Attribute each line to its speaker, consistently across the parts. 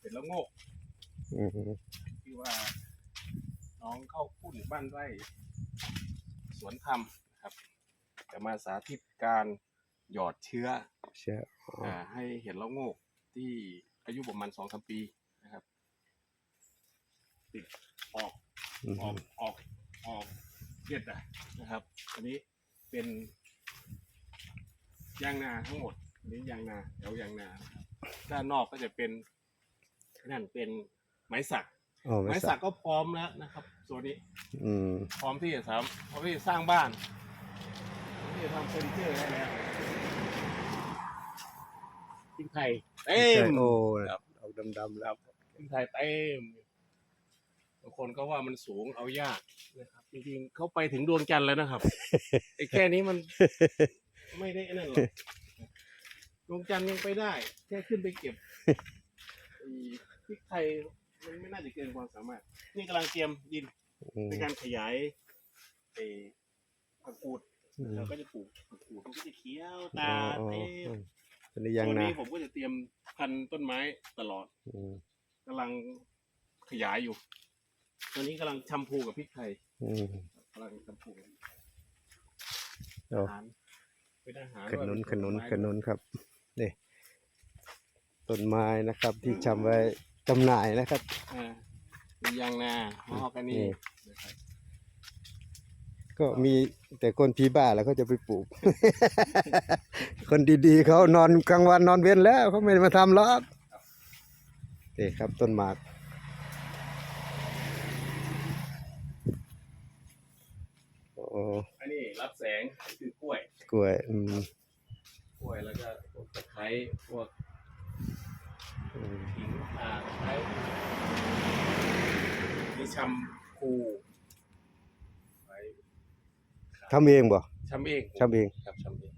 Speaker 1: เป็นละโงก
Speaker 2: อืม
Speaker 1: ที่ว่า น้องเข้าพุ่นบ้านไร่สวนธรรมนะครับ จะมาสาธิตการหยอดเชื้อ
Speaker 2: เชื่ออ๋อ
Speaker 1: อ่าให้เห็นละโงกที่อายุประมาณสองสามปีนะครับ ติดออก
Speaker 2: อืม
Speaker 1: ออกออกออกเด็ดอะนะครับ อันนี้เป็นยางนาทั้งหมดอันนี้ยางนาแถวยางนานะครับ ด้านนอกก็จะเป็นนั่นเป็นไม้สัก
Speaker 2: อ๋อ
Speaker 1: ไม้
Speaker 2: ไม่
Speaker 1: สั
Speaker 2: สั
Speaker 1: ก
Speaker 2: ก
Speaker 1: ก็พร้อมแล้วนะครับส่วนนี้
Speaker 2: อืม
Speaker 1: พร้อมที่จะสามพร้อมที่จะสร้างบ้านพร้อมที่จะทำเฟอร์นิเจอร์ได้แล้วทิ้งไทยเต็ม
Speaker 2: โอ้
Speaker 1: ครับ
Speaker 2: ออกดำๆแล้ว
Speaker 1: ทิ้งไทยเต็มบางคนก็ว่ามันสูงเอายากนะครับจริงๆเขาไปถึงดวงจันทร์แล้วนะครับ ไอ้แค่นี้มัน ไม่ได้นั่นหรอก ดวงจันทร์ยังไปได้ แค่ขึ้นไปเก็บไอ้พริกไทยมันไม่น่าจะเกินความสามารถ นี่กำลังเตรียมดิน
Speaker 2: อืม
Speaker 1: ในการขยายไอ้ผักกูด
Speaker 2: อืม
Speaker 1: เราก็จะปลูกผักกูดมันก็จะเขียว
Speaker 2: อ๋
Speaker 1: ตา
Speaker 2: ออ๋อ
Speaker 1: เต็ม
Speaker 2: อืมเป็นหรือยัง
Speaker 1: ช่วง
Speaker 2: นะ
Speaker 1: นี้ผมก็จะเตรียมพันธุ์ต้นไม้ตลอด
Speaker 2: อืม
Speaker 1: กำลังขยายอยู่ ตอนนี้กำลังชำพูกับพริกไทย
Speaker 2: อืม
Speaker 1: กำลังชำพู
Speaker 2: เอา
Speaker 1: อาหารเป็นอาหาร
Speaker 2: ขนุน
Speaker 1: ด้วย
Speaker 2: ขนุน
Speaker 1: เป็
Speaker 2: ขนุนครับ นี่ต้นไม้นะครับ ที่ชำไว้จำหน่ายนะครับ
Speaker 1: อ่ามียางนาฮอกอันนี้
Speaker 2: นี่
Speaker 1: นะครับ
Speaker 2: ก็มีแต่คนผีบ้าแล้วเขาจะไปปลูก คนดีๆเขานอนกลางวันนอนเว้นแล้วเขาไม่ได้มาทำหรอกนี่ครับต้นหมาก โอ้
Speaker 1: อันนี้รับแสงคือกล้วย
Speaker 2: กล้วยอืม
Speaker 1: กล้วยแล้วก็ พวกตะไคร้พวก
Speaker 2: อืม
Speaker 1: ขิงข่าตะไคร้มีชำพูไว้
Speaker 2: ทำเองบ่
Speaker 1: ชำเอง
Speaker 2: ทำเอง
Speaker 1: ครับชำเอง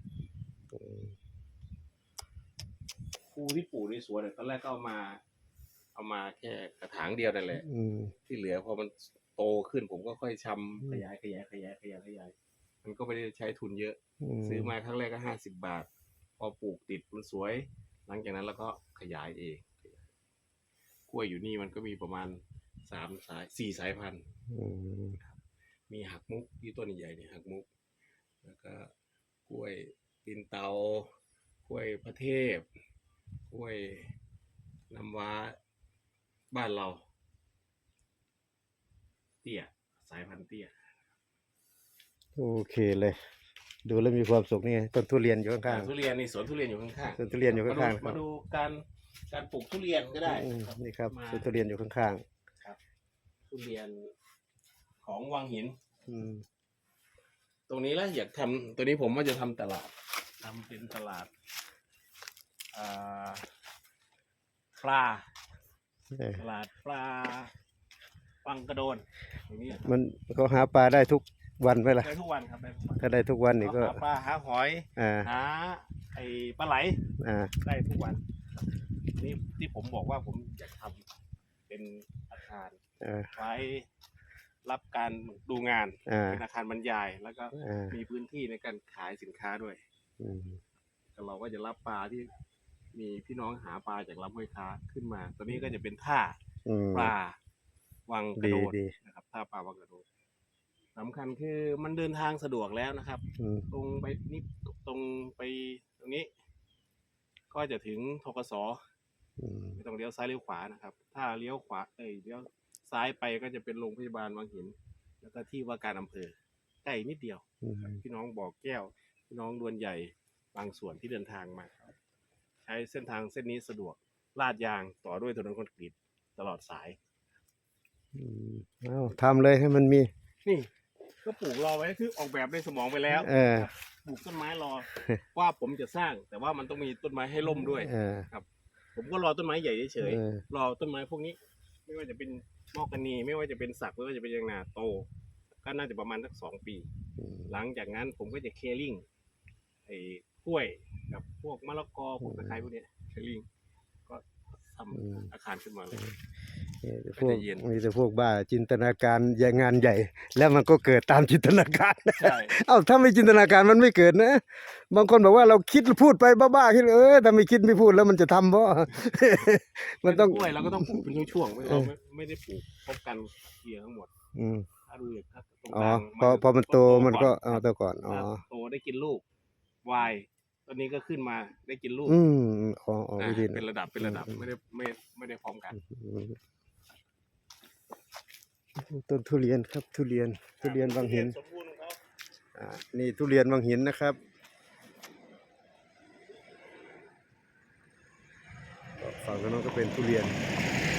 Speaker 1: ภูที่ปลูกในสวนเนี่ยตอนแรกก็เอามา เอามาแค่กระถางเดียวนั่นแหละ
Speaker 2: อืม
Speaker 1: ที่เหลือพอมันโตขึ้นผมก็ค่อยช
Speaker 2: อืมำ
Speaker 1: ขยายขยายขยายขยายขยายมันก็ไม่ได้ใช้ทุนเยอะ
Speaker 2: ม
Speaker 1: ซื้อมาครั้งแรกก็ห้าสิบบาท พอปลูกติดมันสวย หลังจากนั้นเราก็ขยายเองกล้วยอยู่นี่มันก็มีประมาณสามสายสี่สายพันธุ์
Speaker 2: อืม
Speaker 1: มีหักมุกที่ต้นใหญ่ๆเนี่ยหักมุก แล้วก็กล้วยตีนเตากล้วยพระเทพกล้วยน้ำว้าบ้านเรา เตี้ย สายพันธุ์เตี้ย
Speaker 2: โอเคเลย ดูแล้วมีความสุขนี่ไงต้นทุเรียนอยู่ข้าง
Speaker 1: ทุเรียนนี่สวนทุเรียนอยู่ข้าง
Speaker 2: ๆต้นทุเรียนอยู่
Speaker 1: ๆ
Speaker 2: ข้างๆครั
Speaker 1: มา
Speaker 2: บ
Speaker 1: ดูการการปลูกทุเรียนก็ได้
Speaker 2: อืม
Speaker 1: ครับ
Speaker 2: นี่ครับ
Speaker 1: มา
Speaker 2: ต้นทุเรียนอยู่ข้าง
Speaker 1: ทุเรียนของวังหิน
Speaker 2: ๆอืม
Speaker 1: ตรงนี้แล้วอยากทำตัวนี้ผมว่าจะทำตลาดทำเป็นตลาดอ่าปลา
Speaker 2: เออ
Speaker 1: ตลาดปลาปังกระโดนอย่างนี้
Speaker 2: มันเขาหาปลาได้ทุก วันไหมล่ะ
Speaker 1: ได้ทุกวันครับได้ทุกวัน
Speaker 2: ถ้าได้ทุกวันนี่ก็
Speaker 1: หาปลาหาหอย
Speaker 2: อ่า
Speaker 1: หาไอปลาไหล
Speaker 2: อ่า
Speaker 1: ได้ทุกวันครับนี่ที่ผมบอกว่าผมอยากทำเป็นอาคาร
Speaker 2: อ่า
Speaker 1: ไว้รับการดูงาน
Speaker 2: อ่า
Speaker 1: เป็นอาคารบรรยายแล้วก็
Speaker 2: อ่า
Speaker 1: มีพื้นที่ในการขายสินค้าด้วย
Speaker 2: อืม
Speaker 1: แต่เราก็จะรับปลาที่มีพี่น้องหาปลาจากลำห้วยค้าขึ้นมาตัวนี้ก็จะเป็นท่า
Speaker 2: อืม
Speaker 1: ปลาวังกระโดด
Speaker 2: ดีดี
Speaker 1: นะครับท่าปลาวังกระโดด สำคัญคือมันเดินทางสะดวกแล้วนะครับ
Speaker 2: อืม
Speaker 1: ตรงไปนี่ตรงไปตรงนี้ ก็จะถึงทกส
Speaker 2: อืม
Speaker 1: ไม่ต้องเลี้ยวซ้ายเลี้ยวขวานะครับ ถ้าเลี้ยวขวาเอ้ยเลี้ยวซ้ายไปก็จะเป็นโรงพยาบาลวังหิน แล้วก็ที่ว่าการอำเภอใกล้นิดเดียว
Speaker 2: อืม
Speaker 1: พี่น้องบ่อแก้ว พี่น้องดวนใหญ่บางส่วนที่เดินทางมาใช้เส้นทางเส้นนี้สะดวกลาดยางต่อด้วยถนนคอนกรีตตลอดสาย
Speaker 2: อืมเอาทำเลยให้มันมี
Speaker 1: นี่ ก็ปลูกรอไว้คือออกแบบในสมองไปแล้ว
Speaker 2: เออ
Speaker 1: ครับปลูกต้นไม้รอ ว่าผมจะสร้าง แต่ว่ามันต้องมีต้นไม้ให้ล่มด้วย
Speaker 2: เออ
Speaker 1: ผมก็รอต้นไม้ใหญ่เฉย
Speaker 2: เออ
Speaker 1: ๆรอต้นไม้พวกนี้ ไม่ว่าจะเป็นมอกกานีไม่ว่าจะเป็นสักไม่ว่าจะเป็นยางนาโต ก็น่าจะประมาณสักสองปี
Speaker 2: อืม
Speaker 1: หลังจากนั้นผมก็จะเคลิ่งไอ้กล้วยกับพวกมะละกอพวกตะไคร้พวกเนี้ยเคลิ่งก็ทำ
Speaker 2: อืม
Speaker 1: อาคารขึ้นมาเลย
Speaker 2: มี แต่พ
Speaker 1: ไม่
Speaker 2: วก
Speaker 1: ได้เย็น
Speaker 2: มีแต่พวกบ้าจินตนาการใหญ่งานใหญ่ แล้วมันก็เกิดตามจินตนาการ
Speaker 1: ใช่
Speaker 2: เอ้าถ้าไม่จินตนาการมันไม่เกิดนะ บางคนบอกว่าเราคิดพูดไปบ้าๆคิดเออถ้าไม่คิดไม่พูดแล้วมันจะทำเพราะ มันต้อง
Speaker 1: กล้วยเราก็ต้องปลูกเป็นช่วงๆไม่
Speaker 2: เอ
Speaker 1: เรา
Speaker 2: อ
Speaker 1: ไม่ไม่ได้ปลูกพร้อมกันเคลียร์ทั้งหมด
Speaker 2: อืม
Speaker 1: ถ้าดูอย่างถ้าตรง
Speaker 2: อ๋อก
Speaker 1: ลาง
Speaker 2: พอพอมันโตมันก็
Speaker 1: ก่
Speaker 2: เอาตัวก่อนอ๋อ
Speaker 1: ถ้าโตได้กินลูกวายตอนนี้ก็ขึ้นมาได้กินลูก
Speaker 2: อืมอ๋ออ๋อ
Speaker 1: อ่า
Speaker 2: วิธี
Speaker 1: เป็นระดับเป็นระดับ
Speaker 2: อืม
Speaker 1: ไม่ได้ไม่ไม่ได้พร้อมกัน
Speaker 2: อืม ต้นทุเรียนครับทุเรียนทุเรียนบางหิน
Speaker 1: สมบูรณ์ของเขา
Speaker 2: อ่านี่ทุเรียนบางหินนะครับฝั่งโน้นก็เป็นทุเรียน
Speaker 1: ค